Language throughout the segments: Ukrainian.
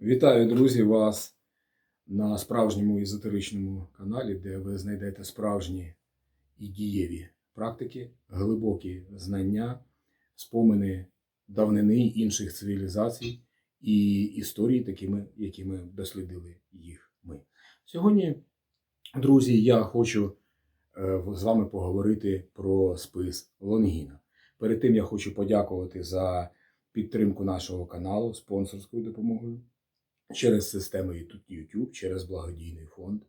Вітаю, друзі, вас на справжньому езотеричному каналі, де ви знайдете справжні і дієві практики, глибокі знання, спомини давнини інших цивілізацій і історії, такими, якими дослідили їх ми. Сьогодні, друзі, я хочу е, з вами поговорити про спис Лонгіна. Перед тим я хочу подякувати за підтримку нашого каналу спонсорською допомогою через систему YouTube, через благодійний фонд,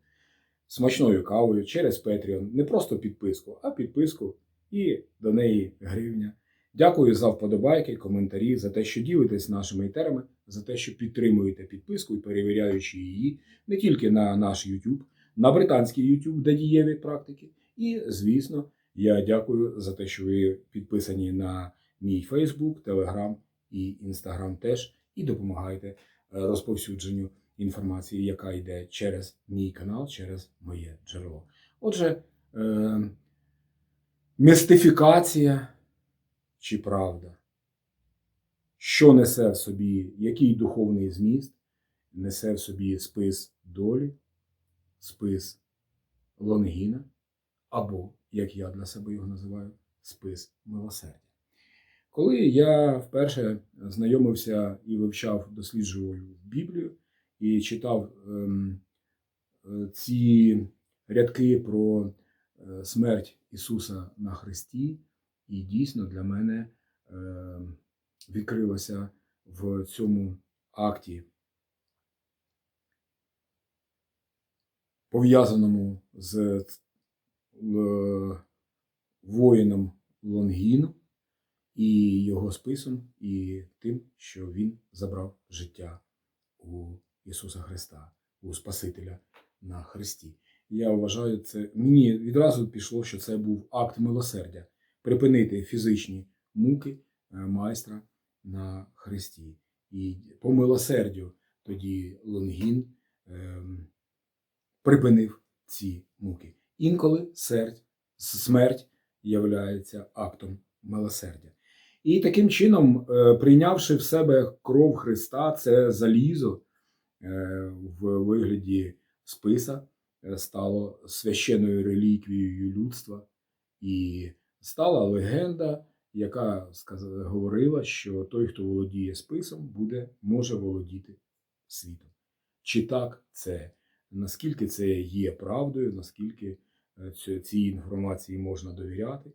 смачною кавою, через Patreon. Не просто підписку, а підписку і до неї гривня. Дякую за вподобайки, коментарі, за те, що ділитесь нашими етерами, за те, що підтримуєте підписку і перевіряючи її не тільки на наш YouTube, на британський YouTube, де дієві практики. І, звісно, я дякую за те, що ви підписані на мій Facebook, Telegram і Instagram теж, і допомагаєте розповсюдженню інформації, яка йде через мій канал, через моє джерело. Отже, е, містифікація чи правда? Що несе в собі, який духовний зміст несе в собі спис долі, спис Лонгіна, або, як я для себе його називаю, спис милосердя. Коли я вперше знайомився і вивчав, досліджував Біблію і читав ем, е, ці рядки про е, смерть Ісуса на Христі, і дійсно для мене е, відкрилося в цьому акті, пов'язаному з е, воїном Лонгіну і його списом, і тим, що він забрав життя у Ісуса Христа, у Спасителя на Христі. Я вважаю, це мені відразу пішло, що це був акт милосердя припинити фізичні муки е, майстра на Христі. І по милосердю тоді Лонгін ем, припинив ці муки. Інколи сердь, смерть являється актом милосердя. І таким чином, е, прийнявши в себе кров Христа, це залізо е, в вигляді списа е, стало священною реліквією людства, і стала легенда, яка говорила, що той, хто володіє списом, буде, може володіти світом. Чи так це? Наскільки це є правдою, наскільки цій інформації можна довіряти?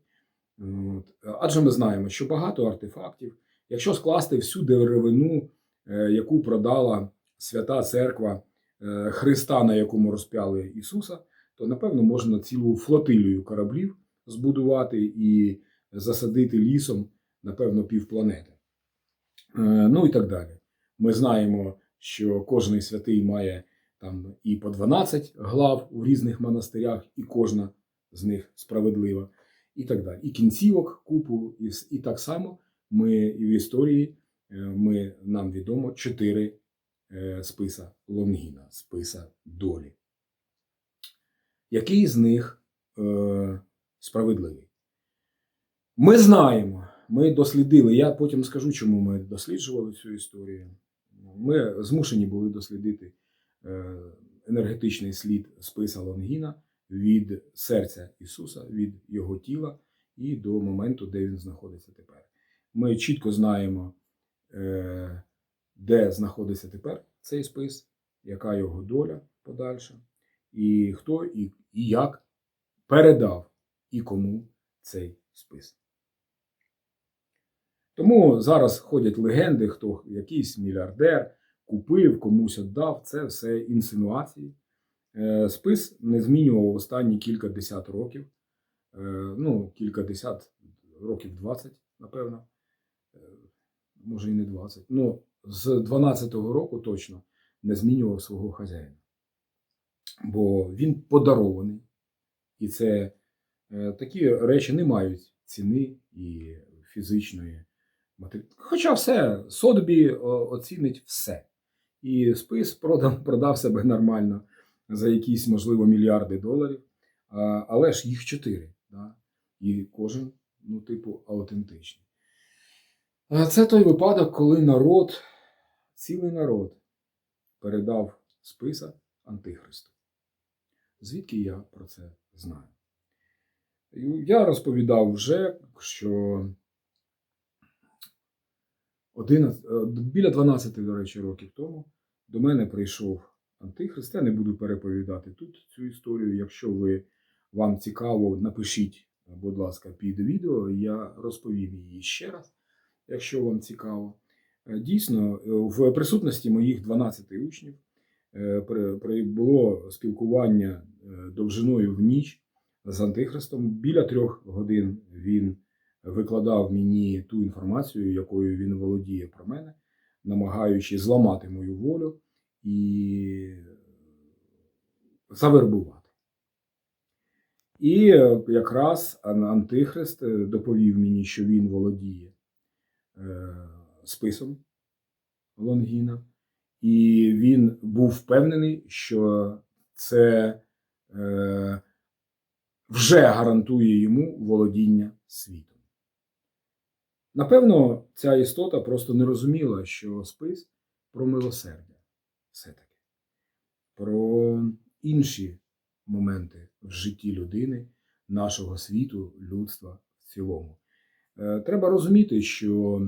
Адже ми знаємо, що багато артефактів, якщо скласти всю деревину, е, яку продала свята церква е, Христа, на якому розп'яли Ісуса, то напевно можна цілу флотилію кораблів збудувати і засадити лісом, напевно, півпланети. Е, Ну і так далі. Ми знаємо, що кожний святий має там і по 12 глав у різних монастирях, і кожна з них справедлива і так далі. І кінцівок купу, і, і так само ми і в історії е, ми, нам відомо чотири е, списа Лонгіна, списа долі. Який з них е, справедливий? Ми знаємо, ми дослідили. Я потім скажу, чому ми досліджували цю історію. Ми змушені були дослідити е, енергетичний слід списа Лонгіна від серця Ісуса, від Його тіла і до моменту, де він знаходиться тепер. Ми чітко знаємо, е, де знаходиться тепер цей спис, яка його доля подальша, і хто і, і як передав і кому цей спис. Тому зараз ходять легенди, хто якийсь мільярдер купив, комусь віддав. Це все інсинуації. Е, Спис не змінював останні кілька десят років. Е, Ну, кілька десят років 20, напевно. Е, Може і не 20. Ну, з 12-го року точно не змінював свого хазяїна. Бо він подарований. І це такі речі не мають ціни і фізичної матері. Хоча все, Сотбі оцінить все. І спис продав, продав себе нормально за якісь, можливо, мільярди доларів. Але ж їх чотири. Да? І кожен, ну, типу, аутентичний. Це той випадок, коли народ, цілий народ передав списа Антихристу. Звідки я про це знаю? Я розповідав вже, що 11, е, біля 12, до речі, років тому до мене прийшов Антихрист. Я не буду переповідати тут цю історію. Якщо ви вам цікаво, напишіть, будь ласка, під відео, я розповім її ще раз, якщо вам цікаво. Е, Дійсно, е, в присутності моїх 12 учнів е, було спілкування довжиною в ніч з Антихристом. Біля трьох годин він викладав мені ту інформацію, якою він володіє про мене, намагаючись зламати мою волю і завербувати. І е, якраз Антихрист е, доповів мені, що він володіє е, списом Лонгіна, і він був впевнений, що це вже гарантує йому володіння світом. Напевно, ця істота просто не розуміла, що спис про милосердя все-таки, про інші моменти в житті людини, нашого світу, людства в цілому. Е, Треба розуміти, що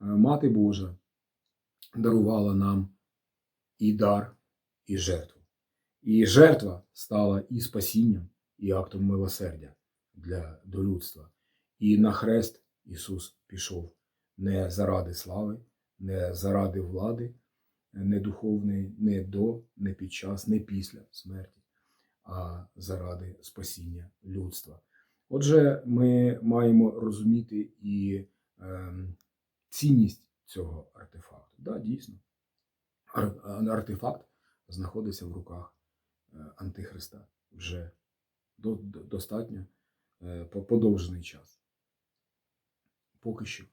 е, Мати Божа дарувала нам і дар, і жертву. І жертва стала і спасінням, і актом милосердя для до людства. І на хрест Ісус пішов не заради слави, не заради влади, не духовної, не до, не під час, не після смерті, а заради спасіння людства. Отже, ми маємо розуміти і ем, цінність цього артефакту. Да, дійсно, артефакт знаходиться в руках е, Антихриста вже до- до- достатньо е, подовжений час. Поки що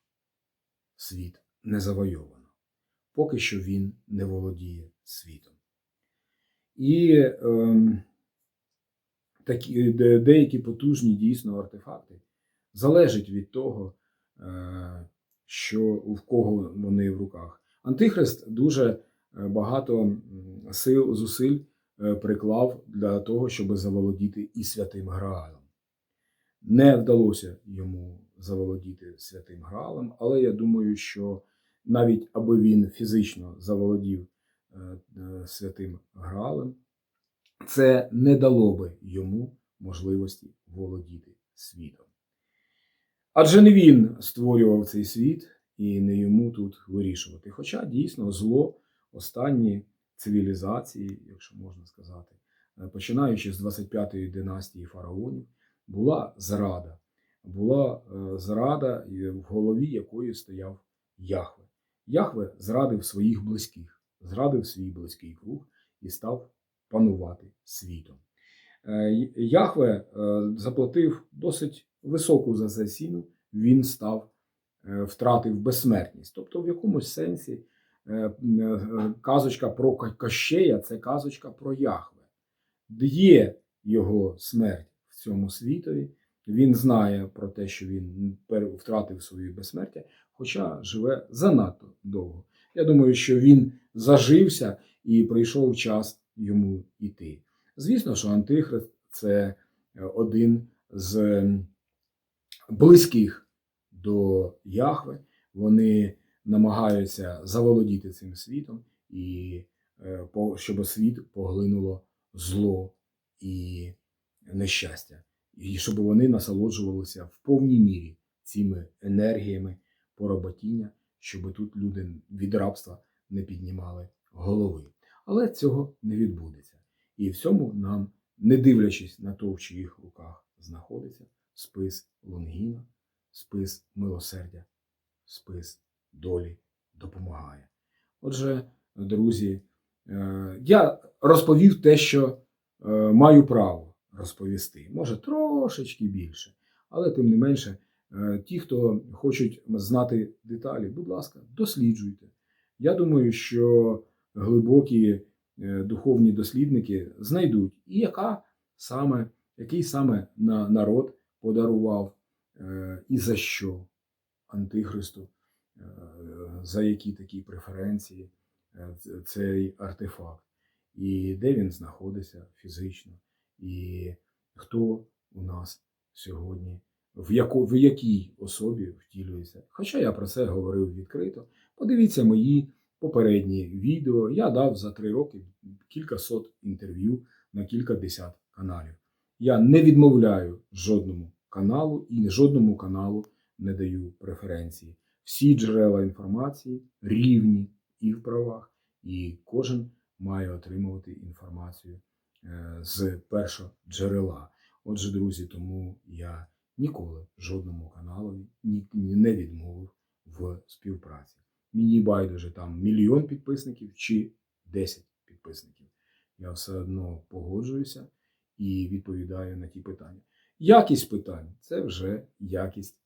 світ не завойовано, поки що він не володіє світом. І ем, такі, деякі потужні дійсно артефакти залежать від того, е, що в кого вони в руках. Антихрист дуже е, багато сил, зусиль е, приклав для того, щоб заволодіти і святим Граалем. Не вдалося йому заволодіти святим Граалем, але я думаю, що навіть аби він фізично заволодів е, е, святим Граалем, це не дало би йому можливості володіти світом. Адже не він створював цей світ і не йому тут вирішувати. Хоча дійсно зло останні цивілізації, якщо можна сказати, е, починаючи з 25-ї династії фараонів, була зрада. Була зрада, в голові якої стояв Яхве. Яхве зрадив своїх близьких, зрадив свій близький круг і став панувати світом. Е, Яхве е, заплатив досить високу за це він став, е, втратив безсмертність. Тобто, в якомусь сенсі казочка про Ка- Кощея це казочка про Яхве. Є його смерть в цьому світові. Він знає про те, що він втратив своє безсмертя, хоча живе занадто довго. Я думаю, що він зажився і прийшов час йому йти. Звісно, що Антихрист це е, один з близьких до Яхве. Вони намагаються заволодіти цим світом, і е, щоб світ поглинуло зло і нещастя, і щоб вони насолоджувалися в повній мірі цими енергіями поработіння, щоб тут люди від рабства не піднімали голови. Але цього не відбудеться. І в цьому нам, не дивлячись на те, в чиїх руках знаходиться спис Лонгіна, спис милосердя, спис долі допомагає. Отже, друзі, е, я розповів те, що е, маю право розповісти. Може, трошечки більше, але тим не менше, ті, хто хочуть знати деталі, будь ласка, досліджуйте. Я думаю, що глибокі е, духовні дослідники знайдуть, і яка саме, який саме народ подарував е, і за що Антихристу, е, за які такі преференції е, цей артефакт, і де він знаходиться фізично, і хто у нас сьогодні, в, яко, в якій особі втілюється. Хоча я про це говорив відкрито. Подивіться мої попередні відео. Я дав за три роки кілька сот інтерв'ю на кілька десят каналів. Я не відмовляю жодному каналу і жодному каналу не даю преференції. Всі джерела інформації рівні і в правах, і кожен має отримувати інформацію е, з першого джерела. Отже, друзі, тому я ніколи жодному ні- не відмовив в співпраці. Мені байдуже там мільйон підписників чи 10 підписників. Я все одно погоджуюся і відповідаю на ті питання. Якість питань це вже якість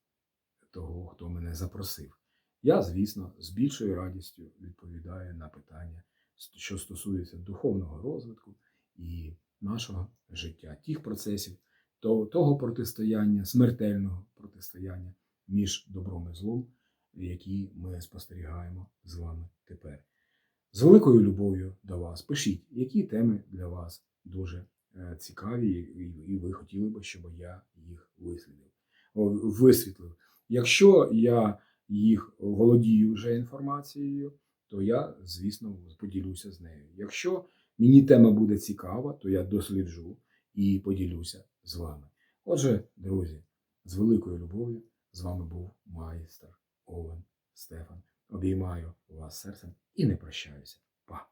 того, хто мене запросив. Я, звісно, з більшою радістю відповідаю на питання, що стосується духовного розвитку і нашого життя, тих процесів, того протистояння, смертельного протистояння між добром і злом, які ми спостерігаємо з вами тепер. З великою любов'ю до вас. Пишіть, які теми для вас дуже е, цікаві, і- ви хотіли би, щоб я їх вислідив, висвітлив. Якщо я їх володію вже інформацією, то я, звісно, поділюся з нею. Якщо мені тема буде цікава, то я досліджу і поділюся з вами. Отже, друзі, з великою любов'ю з вами був майстер Овен Стефан. Обіймаю вас серцем і не прощаюся. Па!